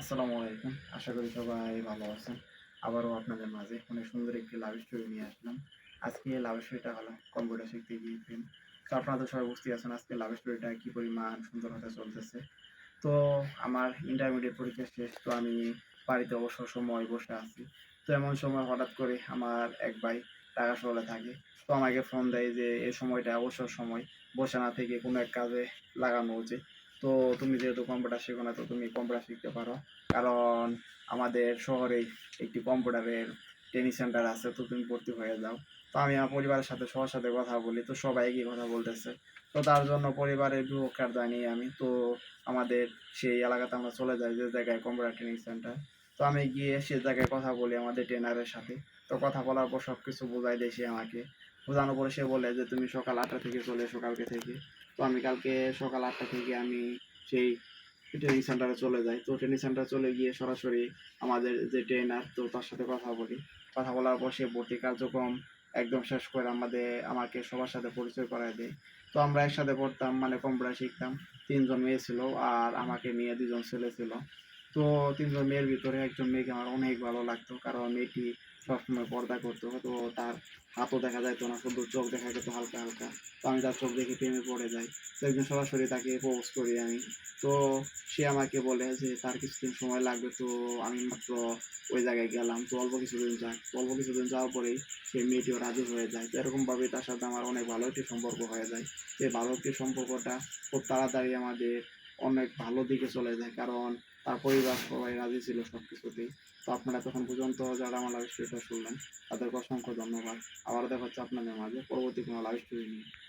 আসসালামু আলাইকুম। আশা করি সবাই ভালো আছেন। আবারও আপনাদের মাঝে অনেক সুন্দর একটি লাভ স্টোরি নিয়ে আসলাম। আজকে এই লাভ স্টোরিটা হলো কম্পিউটার শিখতে গিয়ে প্রেম তো আপনারা তো সবাই বুঝতে আছেন আজকে লাভ স্টোরিটা কি পরিমাণ সুন্দর হতে চলতেছে। তো আমার ইন্টারমিডিয়েট পরীক্ষা শেষ, তো আমি বাড়িতে অবসর সময় বসে আছি। তো এমন সময় হঠাৎ করে আমার এক ভাই টাকা শহরে থাকে। তো আমাকে ফোন দেয় যে, এই সময়টা অবসর সময়, বসে না থেকে কোনো এক কাজে লাগানো উচিত। তো তুমি যেহেতু কম্পিউটার শেখো না, তো তুমি কম্পিউটার শিখতে পারো। কারণ আমাদের শহরে একটি কম্পিউটারের ট্রেনিং সেন্টার আছে, তো তুমি ভর্তি হয়ে যাও। তো আমি আমার পরিবারের সাথে সবার সাথে কথা বলি, তো সবাই একই কথা বলতেছে। তো তার জন্য পরিবারের বিপক্ষার জানি আমি। তো আমাদের সেই এলাকাতে আমরা চলে যাই যে জায়গায় কম্পিউটার ট্রেনিং সেন্টার তো আমি গিয়ে সে জায়গায় কথা বলি আমাদের ট্রেনারের সাথে। তো কথা বলার পর সব কিছু বোঝাই দেয় সে আমাকে। বোঝানোর পরে সে বলে যে, তুমি সকাল আটটা থেকে চলে এসো কালকে থেকে। তো আমি কালকে সকাল আটটা থেকে আমি সেই ট্রেনিং সেন্টারে চলে যাই। তো ট্রেনিং সেন্টারে চলে গিয়ে সরাসরি আমাদের যে ট্রেনার তো তার সাথে কথা বলি। কথা বলার পর সে ভর্তি কার্যক্রম একদম শেষ করে আমাদের, আমাকে সবার সাথে পরিচয় করায় দেয়। তো আমরা একসাথে পড়তাম মানে কম্পিউটার শিখতাম। তিনজন মেয়ে ছিল আর আমাকে নিয়ে দুজন ছেলে ছিল। তো তিনজন মেয়ের ভিতরে একজন মেয়েকে আমার অনেক ভালো লাগতো, কারণ মেয়েটি সবসময় পর্দা করতো, তো তার হাতও দেখা যাইতো না, শুধু চোখ দেখা যেত হালকা হালকা। তো আমি তার চোখ দেখে প্রেমে পড়ে যাই। তো একদিন সরাসরি তাকে প্রপোজ করি আমি। তো সে আমাকে বলে যে, তার কিছুদিন সময় লাগবে, তো আমি মাত্র ওই জায়গায় গেলাম, তো অল্প কিছুদিন তো অল্প কিছুদিন যাওয়ার পরেই সেই মেয়েটিও রাজি হয়ে যায়। তো এরকমভাবে তার সাথে আমার অনেক ভালো একটি সম্পর্ক হয়ে যায়। সেই ভালো একটি সম্পর্কটা খুব তাড়াতাড়ি আমাদের অনেক ভালো দিকে চলে যায়, কারণ তার পরিবার সবাই রাজি ছিল সব কিছুতেই তো আপনারা তখন পর্যন্ত যারা আমার লাভ স্টোরিটা শুনলেন, তাদেরকে অসংখ্য ধন্যবাদ। আবার দেখা হচ্ছে আপনাদের মাঝে, পরবর্তী কোনো লাইভ স্টোরি নিয়ে।